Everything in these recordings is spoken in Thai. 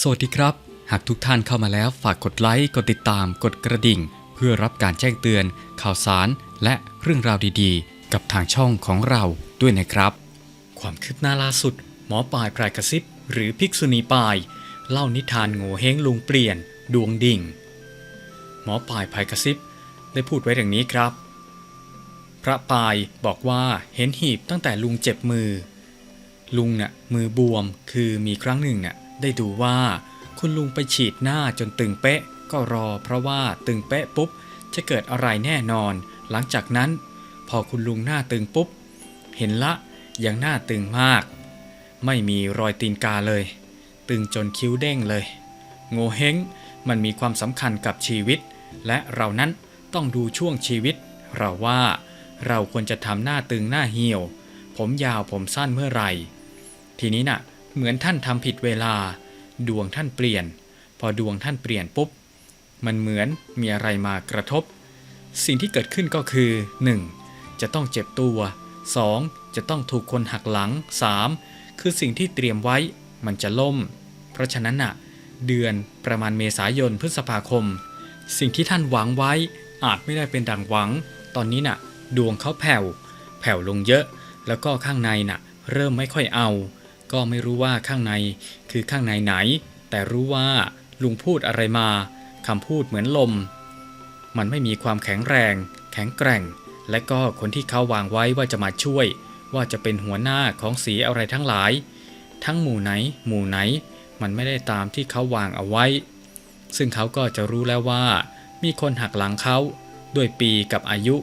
สวัสดีครับ หากทุกท่านเข้ามาแล้วฝากกดไลค์ กดติดตาม กดกระดิ่ง เพื่อรับการแจ้งเตือน ข่าวสาร และเรื่องราวดีๆ กับทางช่องของเราด้วยนะครับ ความคืบหน้าล่าสุด หมอปลายพรายกระซิบ หรือภิกษุณีปลาย เล่านิทานโง่เฮงลุงเปลี่ยน ดวงดิ่ง หมอปลายพรายกระซิบ ได้พูดไว้ดังนี้ครับ พระปายบอกว่าเห็นหีบตั้งแต่ลุงเจ็บมือ ลุงน่ะมือบวมคือมีครั้งหนึ่งน่ะ ได้ดูว่าคุณลุงไปฉีดหน้าจนตึงเป๊ะ ก็รอเพราะว่าตึงเป๊ะปุ๊บ จะเกิดอะไรแน่นอน หลังจากนั้น พอคุณลุงหน้าตึงปุ๊บ เห็นละยังหน้าตึงมาก ไม่มีรอยตีนกาเลย ตึงจนคิ้วเด้งเลย โงเฮงมันมีความสำคัญกับชีวิต และเรานั้นต้องดูช่วงชีวิต เราว่าเราควรจะทำหน้าตึงหน้าเหี่ยว ผมยาวผมสั้นเมื่อไหร่ ทีนี้น่ะ เหมือนท่านทำผิดเวลา ดวงท่านเปลี่ยน พอดวงท่านเปลี่ยนปุ๊บ มันเหมือนมีอะไรมากระทบ สิ่งที่เกิดขึ้นก็คือ 1. จะต้องเจ็บตัว 2. จะต้องถูกคนหักหลัง 3. คือสิ่งที่เตรียมไว้มันจะล่ม เพราะฉะนั้นน่ะเดือนประมาณเมษายนพฤษภาคม สิ่งที่ท่านหวังไว้อาจไม่ได้เป็นดังหวัง ตอนนี้น่ะ ดวงเขาแผ่ว แผ่วลงเยอะ แล้วก็ข้างในน่ะ เริ่มไม่ค่อยเอา ก็ไม่รู้ว่าข้างในคือข้างในไหน แต่รู้ว่าลุงพูดอะไรมาคำพูดเหมือนลม มันไม่มีความแข็งแรง แข็งแกร่ง และก็คนที่เขาวางไว้ว่าจะมาช่วย ว่าจะเป็นหัวหน้าของสีอะไรทั้งหลาย ทั้งหมู่ไหน หมู่ไหน มันไม่ได้ตามที่เขาวางเอาไว้ ซึ่งเขาก็จะรู้แล้วว่า มีคนหักหลังเขาด้วยปีกับอายุ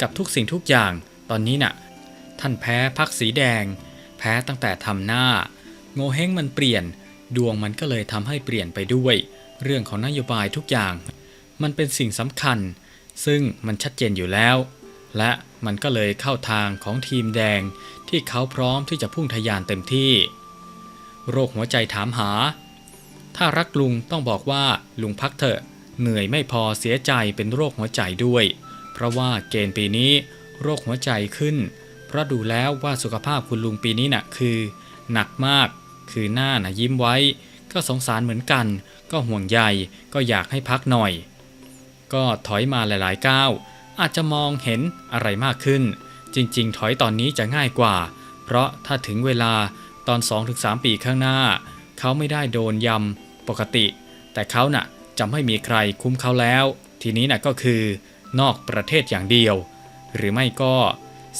กับทุกสิ่งทุกอย่าง ตอนนี้น่ะ ท่านแพ้พักสีแดง พ้ตั้งแต่ทำหน้า โงเฮงมันเปลี่ยน ดวงมันก็เลยทำให้เปลี่ยนไปด้วย เรื่องของนโยบายทุกอย่าง มันเป็นสิ่งสำคัญ ซึ่งมันชัดเจนอยู่แล้ว และมันก็เลยเข้าทางของทีมแดง ที่เขาพร้อมที่จะพุ่งทะยานเต็มที่ โรคหัวใจถามหา ถ้ารักลุงต้องบอกว่าลุงพักเถอะเหนื่อยไม่พอเสียใจเป็นโรคหัวใจด้วย เพราะว่าเกณฑ์ปีนี้โรคหัวใจขึ้น ราะดูแล้วว่าสุขภาพคุณลุงปีนี้น่ะคือ หนักมาก คือหน้าน่ะยิ้มไว้ ก็สงสารเหมือนกัน ก็ห่วงใยก็อยากให้พักหน่อย ก็ถอยมาหลายๆก้าวอาจจะมองเห็นอะไรมากขึ้น จริง ๆ ถอยตอนนี้จะง่ายกว่า เพราะถ้าถึงเวลาตอน 2-3 ปีข้างหน้า เขาไม่ได้โดนยำปกติ แต่เขาน่ะจะไม่มีใครคุ้มเขาแล้ว ทีนี้น่ะก็คือนอกประเทศอย่างเดียว หรือไม่ก็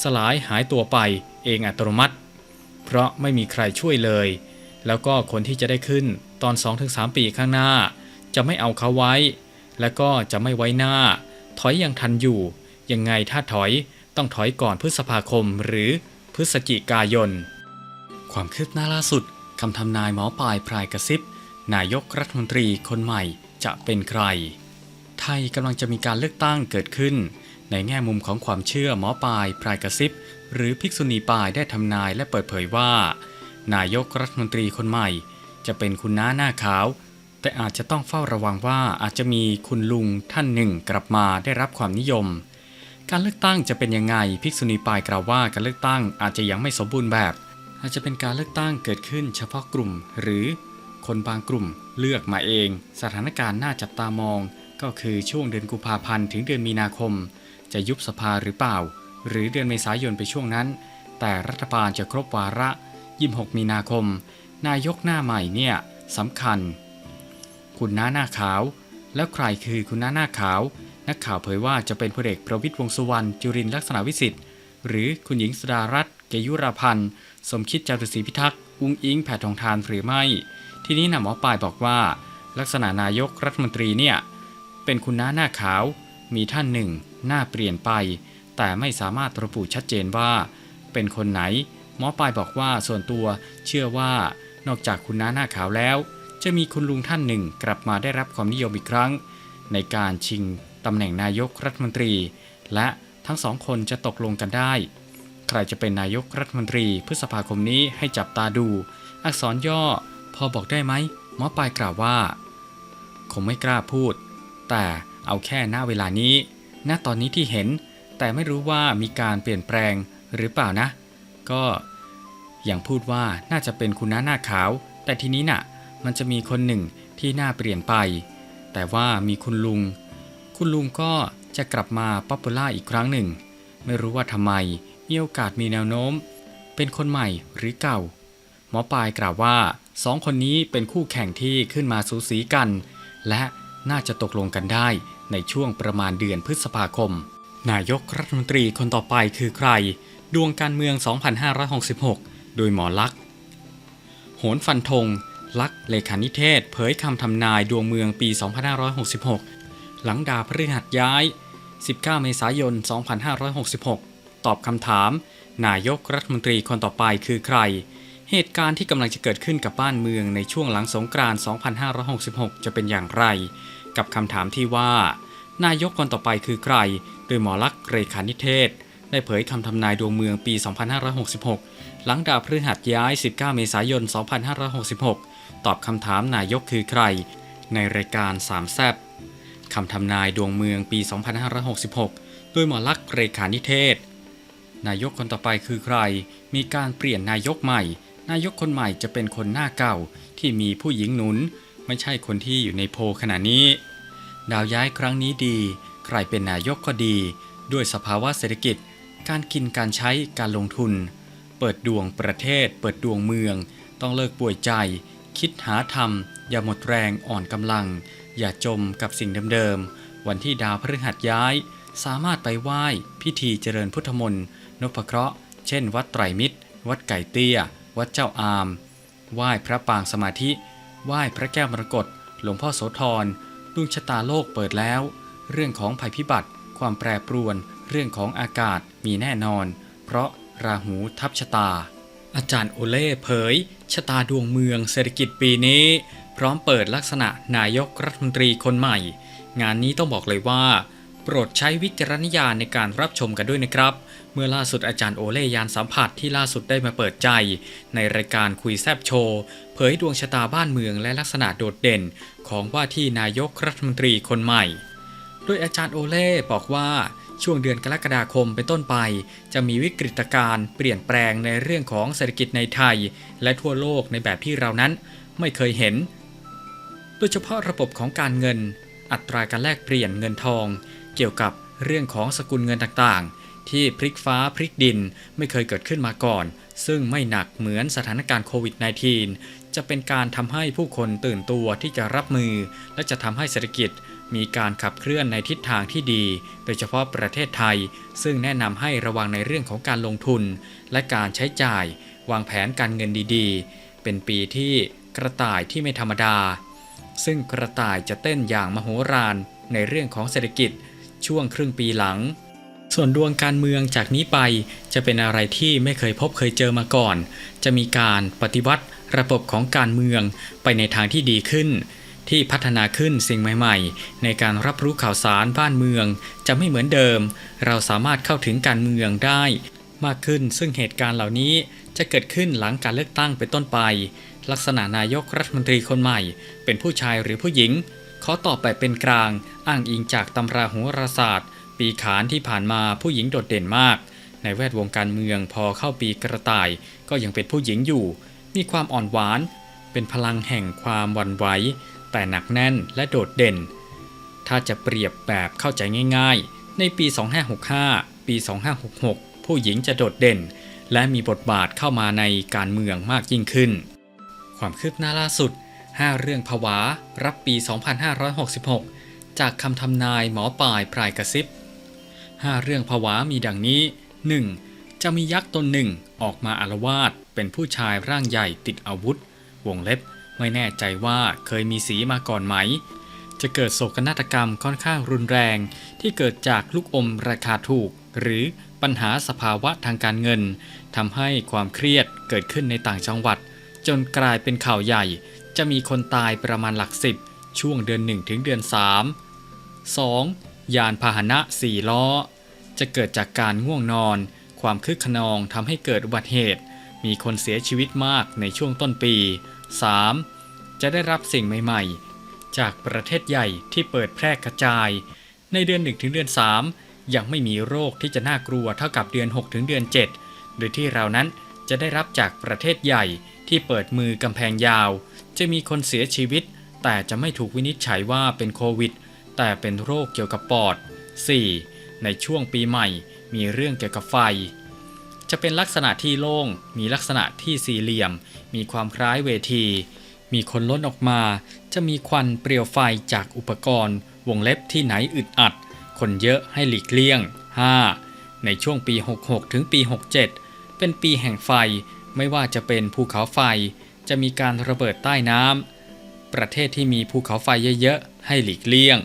สลายหายตัวไปเองอัตโนมัติ เพราะไม่มีใครช่วยเลย แล้วก็คนที่จะได้ขึ้นตอน 2-3 ปีข้างหน้า จะไม่เอาเขาไว้ แล้วก็จะไม่ไว้หน้า ถอยยังทันอยู่ ยังไงถ้าถอยต้องถอยก่อนพฤษภาคมหรือพฤศจิกายน ความคืบหน้าล่าสุดคำทำนายหมอปลายพรายกระซิบ นายกรัฐมนตรีคนใหม่จะเป็นใคร ไทยกำลังจะมีการเลือกตั้งเกิดขึ้น ในแง่มุมของความเชื่อหมอปลายพรายกระซิบ หรือภิกษุณีปลายได้ทำนายและเปิดเผยว่า นายกรัฐมนตรีคนใหม่ จะเป็นคุณน้าหน้าขาว แต่อาจจะต้องเฝ้าระวังว่าอาจจะมีคุณลุงท่านหนึ่งกลับมาได้รับความนิยม การเลือกตั้งจะเป็นยังไงภิกษุณีปลายกล่าวว่าการเลือกตั้งอาจจะยังไม่สมบูรณ์แบบ อาจจะเป็นการเลือกตั้งเกิดขึ้นเฉพาะกลุ่ม หรือคนบางกลุ่มเลือกมาเอง สถานการณ์น่าจับตามอง ก็คือช่วงเดือนกุมภาพันธ์ถึงเดือนมีนาคม จะยุบสภาหรือเปล่า หรือเดือนเมษายนไปช่วงนั้น แต่รัฐบาลจะครบวาระ 26 มีนาคม นายกหน้าใหม่เนี่ยสำคัญ คุณน้าหน้าขาว แล้วใครคือคุณน้าหน้าขาว นักข่าวเผยว่าจะเป็นพลเอกประวิตยวงสุวรรณจุรินลักษณะวิสิทธิ์หรือคุณหญิงสดารัตน์เกยุราพันธ์สมคิดจารุศรีพิทักษ์อุ้งอิงแผ่ทองทานหรือไม่ ที่นี้นะหมอปลายบอกว่า ลักษณะนายกรัฐมนตรีเนี่ยเป็นคุณน้าหน้าขาว มีท่านหนึ่งหน้าเปลี่ยนไป แต่ไม่สามารถระบุชัดเจนว่า เป็นคนไหน หมอปลายบอกว่าส่วนตัวเชื่อว่านอกจากคุณน้าหน้าขาวแล้ว จะมีคุณลุงท่านหนึ่งกลับมาได้รับความนิยมอีกครั้ง ในการชิงตำแหน่งนายกรัฐมนตรี และทั้งสองคนจะตกลงกันได้ ใครจะเป็นนายกรัฐมนตรีพฤษภาคมนี้ให้จับตาดู อักษรย่อ พอบอกได้ไหมหมอปลายกล่าวว่า คงไม่กล้าพูด แต่ เอาแค่หน้าเวลานี้ณตอนนี้ที่เห็น แต่ไม่รู้ว่ามีการเปลี่ยนแปลงหรือเปล่านะ ก็อย่างพูดว่าน่าจะเป็นคุณน้าหน้าขาว แต่ทีนี้น่ะ มันจะมีคนหนึ่งที่หน่าเปลี่ยนไป แต่ว่ามีคุณลุง คุณลุงก็จะกลับมาป๊อปปูล่าอีกครั้งหนึ่ง ไม่รู้ว่าทำไมมีโอกาสมีแนวโน้ม เป็นคนใหม่หรือเก่า หมอปลายกล่าวว่าสองคนนี้เป็นคู่แข่งที่ขึ้นมาสูสีกัน และ น่าจะตกลงกันได้ในช่วงประมาณเดือนพฤษภาคม นายกรัฐมนตรีคนต่อไปคือใคร ดวงการเมือง 2566 โดยหมอลักษ์โหนฟันธงลักษ์เลขานิเทศ เผยคำทำนายดวงเมืองปี 2566 หลังดาพฤหัสย้าย 19 เมษายน 2566 ตอบคำถาม นายกรัฐมนตรีคนต่อไปคือใคร เหตุการณ์ที่กำลังจะเกิดขึ้นกับบ้านเมืองในช่วงหลังสงกรานต์ 2566 จะเป็นอย่างไร กับคำถามที่ว่า นายกคนต่อไปคือใคร โดยหมอลักษ์เรขานิเทศ ได้เผยคำทำนายดวงเมืองปี 2566 หลังดาวพฤหัสย้าย 19 เมษายน 2566 ตอบคำถามนายกคือใคร ในรายการสามแซบคำทำนายดวงเมืองปี 2566 โดยหมอลักษ์เรขานิเทศ นายกคนต่อไปคือใคร มีการเปลี่ยนนายกใหม่ นายกคนใหม่จะเป็นคนหน้าเก่าที่มีผู้หญิงหนุน ไม่ใช่คนที่อยู่ในโพขณะนี้ ดาวย้ายครั้งนี้ดี ใครเป็นนายกก็ดี ด้วยสภาวะเศรษฐกิจ การกินการใช้การลงทุน เปิดดวงประเทศ เปิดดวงเมือง ต้องเลิกป่วยใจ คิดหาทำอย่าหมดแรงอ่อนกำลัง อย่าจมกับสิ่งเดิมๆวันที่ดาวพฤหัสย้าย สามารถไปไหว้ พิธีเจริญพุทธมนต์นพเคราะห์เช่น วัดไตรมิตร วัดไก่เตี้ย วัดเจ้าอามไหว้พระปางสมาธิ ไหว้พระแก้วมรกตหลวงพ่อโสธรดวงชะตาโลกเปิดแล้ว เรื่องของภัยพิบัติ ความแปรปรวน เรื่องของอากาศมีแน่นอน เพราะราหูทับชะตา อาจารย์โอเล่เผย ชะตาดวงเมืองเศรษฐกิจปีนี้ พร้อมเปิดลักษณะนายกรัฐมนตรีคนใหม่ งานนี้ต้องบอกเลยว่า โปรดใช้วิจารณญาณในการรับชมกันด้วยนะครับ เมื่อล่าสุดอาจารย์โอเล่ยานสัมผัสที่ล่าสุดได้มาเปิดใจ ในรายการคุยแซบโชว์ เผยดวงชะตาบ้านเมืองและลักษณะโดดเด่น ของว่าที่นายกรัฐมนตรีคนใหม่ โดยอาจารย์โอเล่บอกว่าช่วงเดือนกรกฎาคมเป็นต้นไป จะมีวิกฤตการณ์เปลี่ยนแปลงในเรื่องของเศรษฐกิจในไทย และทั่วโลกในแบบที่เรานั้นไม่เคยเห็น โดยเฉพาะระบบของการเงิน อัตราการแลกเปลี่ยนเงินทอง เกี่ยวกับเรื่องของสกุลเงินต่างๆ ที่พลิกฟ้าพลิกดินไม่เคยเกิดขึ้นมาก่อน ซึ่งไม่หนักเหมือนสถานการณ์โควิด -19 จะเป็นการทำให้ผู้คนตื่นตัวที่จะรับมือ และจะทำให้เศรษฐกิจมีการขับเคลื่อนในทิศทางที่ดี โดยเฉพาะประเทศไทย ซึ่งแนะนำให้ระวังในเรื่องของการลงทุน และการใช้จ่าย วางแผนการเงินดีๆ เป็นปีที่กระต่ายที่ไม่ธรรมดา ซึ่งกระต่ายจะเต้นอย่างมโหฬารในเรื่องของเศรษฐกิจช่วงครึ่งปีหลัง ส่วนดวงการเมืองจากนี้ไปจะเป็นอะไรที่ไม่เคยพบเคยเจอมาก่อน จะมีการปฏิวัติระบบของการเมืองไปในทางที่ดีขึ้น ที่พัฒนาขึ้นสิ่งใหม่ ๆ ในการรับรู้ข่าวสารบ้านเมือง จะไม่เหมือนเดิม เราสามารถเข้าถึงการเมืองได้ มากขึ้นซึ่งเหตุการณ์เหล่านี้จะเกิดขึ้นหลังการเลือกตั้งเป็นต้นไป ลักษณะนายกรัฐมนตรีคนใหม่ เป็นผู้ชายหรือผู้หญิงขอตอบแบบเป็นกลาง อ้างอิงจากตำราโหราศาสตร์ ปีขานที่ผ่านมาผู้หญิงโดดเด่นมาก ในแวดวงการเมืองพอเข้าปีกระต่าย ก็ยังเป็นผู้หญิงอยู่ มีความอ่อนหวาน เป็นพลังแห่งความวันไหว แต่หนักแน่นและโดดเด่น ถ้าจะเปรียบแบบเข้าใจง่าย ๆ ในปี 2565 ปี 2566 ผู้หญิงจะโดดเด่น และมีบทบาทเข้ามาในการเมืองมากยิ่งขึ้น ความคืบหน้าล่าสุด 5 เรื่องผวา รับปี 2566จากคำทำนายหมอปลายพรายกระซิบ 5เรื่องผวามีดังนี้ 1. จะมียักษ์ตนหนึ่งออกมาอารวาสเป็นผู้ชายร่างใหญ่ติดอาวุธ วงเล็บ ไม่แน่ใจว่าเคยมีสีมาก่อนไหม จะเกิดโศกนาฏกรรมค่อนข้างรุนแรงที่เกิดจากลูกอมราคาถูก หรือปัญหาสภาวะทางการเงินทำให้ความเครียดเกิดขึ้นในต่างจังหวัด จนกลายเป็นข่าวใหญ่ จะมีคนตายประมาณหลักสิบช่วงเดือน 1 ถึงเดือน 3 2. ยานพาหนะ4ล้อ จะเกิดจากการง่วงนอน ความคึกขนองทำให้เกิดอุบัติเหตุ มีคนเสียชีวิตมากในช่วงต้นปี 3. จะได้รับสิ่งใหม่ๆ จากประเทศใหญ่ที่เปิดแพร่กระจาย ในเดือน 1 ถึงเดือน 3 ยังไม่มีโรคที่จะน่ากลัวเท่ากับเดือน 6 ถึงเดือน 7 โดยที่เรานั้นจะได้รับจากประเทศใหญ่ที่เปิดมือกำแพงยาว จะมีคนเสียชีวิต แต่จะไม่ถูกวินิจฉัยว่าเป็นโควิด แต่เป็นโรคเกี่ยวกับปอด 4. ในช่วงปีใหม่มีเรื่องเกี่ยวกับไฟ จะเป็นลักษณะที่โล่ง มีลักษณะที่สี่เหลี่ยม มีความคล้ายเวที มีคนล้นออกมา จะมีควันเปลวไฟจากอุปกรณ์ วงเล็บที่ไหนอึดอัด คนเยอะให้หลีกเลี่ยง 5. ในช่วงปี 66 ถึงปี 67 เป็นปีแห่งไฟ ไม่ว่าจะเป็นภูเขาไฟ จะมีการระเบิดใต้น้ำ ประเทศที่มีภูเขาไฟเยอะๆ ให้หลีกเลี่ยง